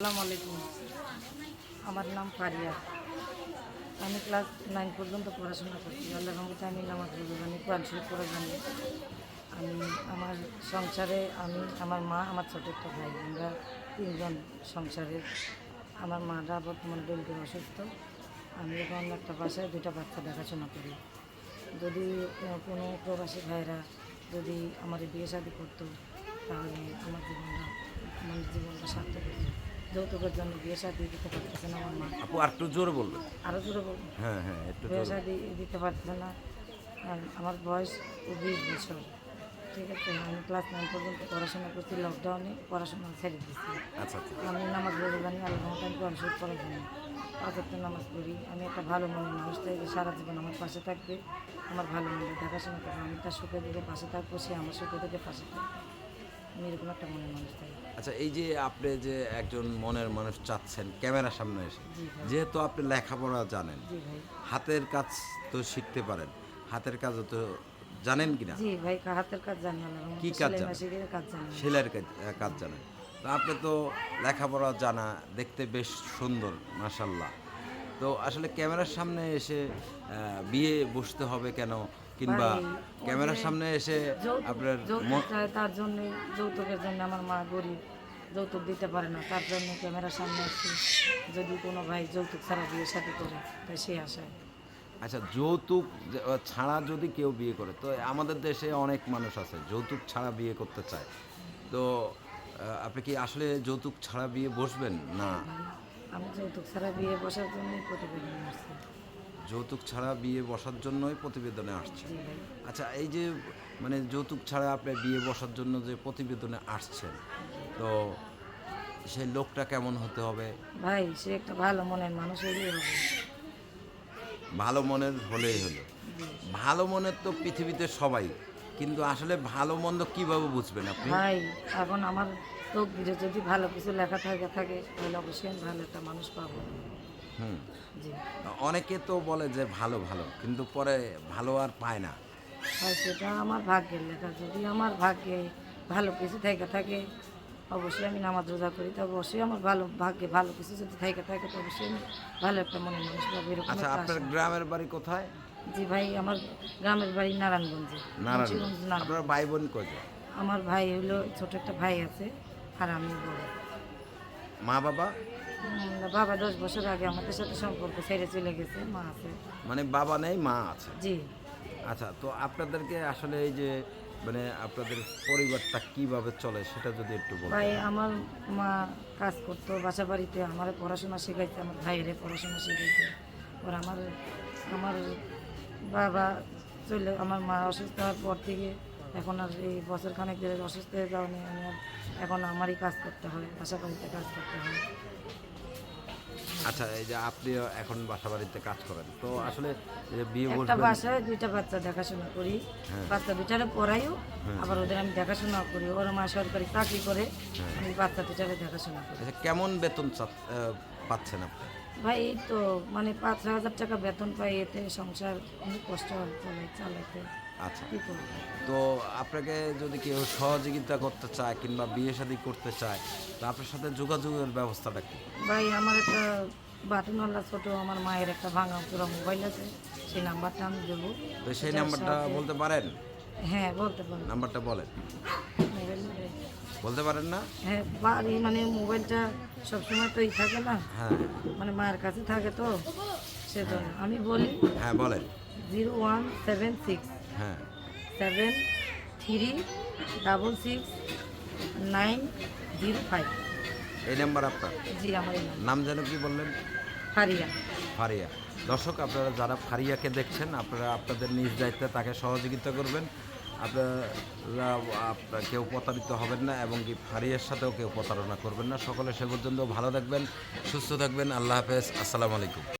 আসসালামু আলাইকুম। আমার নাম ফারিয়া। আমি ক্লাস নাইন পর্যন্ত পড়াশোনা করছি। আল্লাহ রহমতে আমি নামাজ পড়ব জানি, কোরআন শরীফ পড়া জানি। আমি আমার সংসারে আমি, আমার মা, আমার ছোট একটা ভাই, আমরা তিনজন সংসারে। আমার মাটা বর্তমানে ডেলিতে অসুস্থ। আমি এখন একটা বাসায় দুটা বাচ্চা দেখাশোনা করি। যদি কোনো প্রবাসী ভাইরা যদি আমার বিয়ে শাদি করতো, তাহলে আমার জীবনটা আমার জীবনটা সার্থক হতো যৌতুকের জন্য বিয়ে শাদি দিতে পারতেছে না আমার মা। আপু আর একটু জোরে বলবেন। আরও জোরে বলব হ্যাঁ হ্যাঁ একটু বিয়ে জোরে। শাদি দিতে পারতেছে না। আর আমার বয়স বিশ বছর। ঠিক আছে আমি ক্লাস নাইন পর্যন্ত পড়াশোনা করছি লকডাউনে পড়াশোনা ছেড়ে দিচ্ছি আচ্ছা আচ্ছা। আমি নামাজ পড়ে জানি আল্লাহ আমি কোরআন শরীফ পড়া জানি। নামাজ পড়ি। আমি একটা ভালো মনের মানুষ তাই যে সারা জীবন আমার পাশে থাকবে আমার ভালো মনে দেখাশোনা করবে। আমি তার সুখে দিকে পাশে থাকব সে আমার সুখে দিকে পাশে থাকবে। আমি এরকম একটা মনের মানুষ আচ্ছা এই যে আপনি যে একজন মনের মানুষ চাচ্ছেন ক্যামেরার সামনে এসে যেহেতু আপনি লেখাপড়া জানেন হাতের কাজ তো শিখতে পারেন হাতের কাজও তো জানেন কি না জি ভাই হাতের কাজ জানি আল্লাহ কি কাজ জানেন? সেলাইয়ের কাজ জানেন। তো আপনি তো লেখাপড়া জানা দেখতে বেশ সুন্দর মাসাল্লাহ তো আসলে ক্যামেরার সামনে এসে বিয়ে বসতে হবে কেন? কিংবা ক্যামেরার সামনে এসে আপনার তার জন্য যৌতুকের জন্য আমার মা গরিব। যৌতুক দিতে পারে না তার জন্য ক্যামেরার সামনে আসছি যদি কোনো ভাই যৌতুক ছাড়া বিয়ে সাথে করে তাই সে আশায়। আচ্ছা যৌতুক ছাড়া যদি কেউ বিয়ে করে তো আমাদের দেশে অনেক মানুষ আছে যৌতুক ছাড়া বিয়ে করতে চায়। তো আপনি কি আসলে যৌতুক ছাড়া বিয়ে বসবেন? না। আমি যৌতুক ছাড়া বিয়ে বসার জন্যই প্রতিবেদন আসছি যৌতুক ছাড়া বিয়ে বসার জন্যই প্রতিবেদনে আসছে। আচ্ছা এই যে মানে যৌতুক ছাড়া আপনি বিয়ে বসার জন্য যে প্রতিবেদনে আসছেন তো সেই লোকটা কেমন হতে হবে? ভাই সে একটা ভালো মনের মানুষ হলেই হবে। ভালো মনের হলেই হলো। ভালো মনের তো পৃথিবীতে সবাই কিন্তু আসলে ভালো মন্দ কীভাবে বুঝবেন আপনি? ভাই এখন আমার তকদিরে যদি ভালো কিছু লেখা থাকে থাকে তাহলে অবশ্যই ভালো একটা মানুষ পাবো। অনেকে তো বলে যে ভালো ভালো কিন্তু পরে ভালো আর পায় না। সেটা আমার ভাগ্যের লেখা। যদি আমার ভাগ্যে ভালো কিছু থেকে থাকে অবশ্যই আমি নামাজ রোজা করি। তো অবশ্যই আমার ভালো ভাগ্যে ভালো কিছু যদি থেকে থাকে তো অবশ্যই আমি ভালো একটা মনে মানুষ পাবো এরকম আচ্ছা একটা আপনার আশা। গ্রামের বাড়ি কোথায়? জি ভাই আমার গ্রামের বাড়ি নারায়ণগঞ্জে নারায়ণ মুন্সিগঞ্জ নারায়ণ। আপনার ভাই বোন কয়জন? আমার ভাই হলো ছোট একটা ভাই আছে আর আমি বড়। মা বাবা? বাবা দশ বছর আগে আমাদের সাথে সম্পর্ক ছেড়ে চলে গেছে মা আছে। মানে বাবা নেই মা আছে? জি। আচ্ছা তো আপনাদেরকে আসলে এই যে মানে আপনাদের পরিবারটা কীভাবে চলে সেটা যদি একটু বলেন ভাই আমার মা কাজ করতো বাসা বাড়িতে আমার পড়াশোনা শেখাইতে আমার ভাইয়েরে পড়াশোনা শেখাইতে। ওর আমার আমার বাবা চলে আমার মা অসুস্থ হওয়ার পর থেকে এখন আর এই বছর খানেক অসুস্থ হয়ে যাওয়া নিয়ে আমি এখন আমারই কাজ করতে হয় বাসা বাড়িতে কাজ করতে হয়। আচ্ছা এই যে আপনি এখন বাসা বাড়িতে কাজ করেন তো আসলে বিয়ে একটা বাসায় দুইটা বাচ্চা দেখাশোনা করি হ্যাঁ। বাচ্চা দুইটারে পড়াইও আবার ওদের আমি দেখাশোনা করি ওরা মা সরকারি চাকরি করে হ্যাঁ। আমি বাচ্চা দুইটারে দেখাশোনা করি। আচ্ছা কেমন বেতন পাচ্ছেন আপনি? ভাই এই তো মানে পাঁচ হাজার টাকা বেতন পাই এতে সংসার অনেক কষ্ট হয় চলে চালাতে আচ্ছা। তো আপনাকে যদি কেউ সহযোগিতা করতে চায় কিংবা বিয়ে শাদী করতে চায় তো আপনার সাথে যোগাযোগের ব্যবস্থাটা কি? ভাই আমার একটা বাটনওয়ালা ছোট আমার মায়ের একটা ভাঙা পুরো মোবাইল আছে সেই নাম্বারটা আমি দেবো। তো সেই নাম্বারটা বলতে পারেন? হ্যাঁ বলতে পারব নাম্বারটা বলেন। বলতে পারেন না? হ্যাঁ বাড়ি মানে মোবাইলটা সবসময় তো ই থাকে না। হ্যাঁ। মানে মায়ের কাছে থাকে তো সেজন্য। আমি বলি হ্যাঁ বলেন। Zero one seven six. হ্যাঁ। Seven three double six nine zero five. এই নাম্বার আপনার? জি আমার এই নাম যেন কি বললেন? ফারিয়া। ফারিয়া। দর্শক আপনারা যারা ফারিয়াকে দেখছেন আপনারা আপনাদের নিজ দায়িত্বে তাকে সহযোগিতা করবেন। আপনারা আপনার কেউ প্রতারিত হবেন না এবং কি ফারিয়ার সাথেও কেউ প্রতারণা করবেন না। সকলে সে পর্যন্ত ভালো থাকবেন সুস্থ থাকবেন। আল্লাহ হাফেজ। আসসালামু আলাইকুম।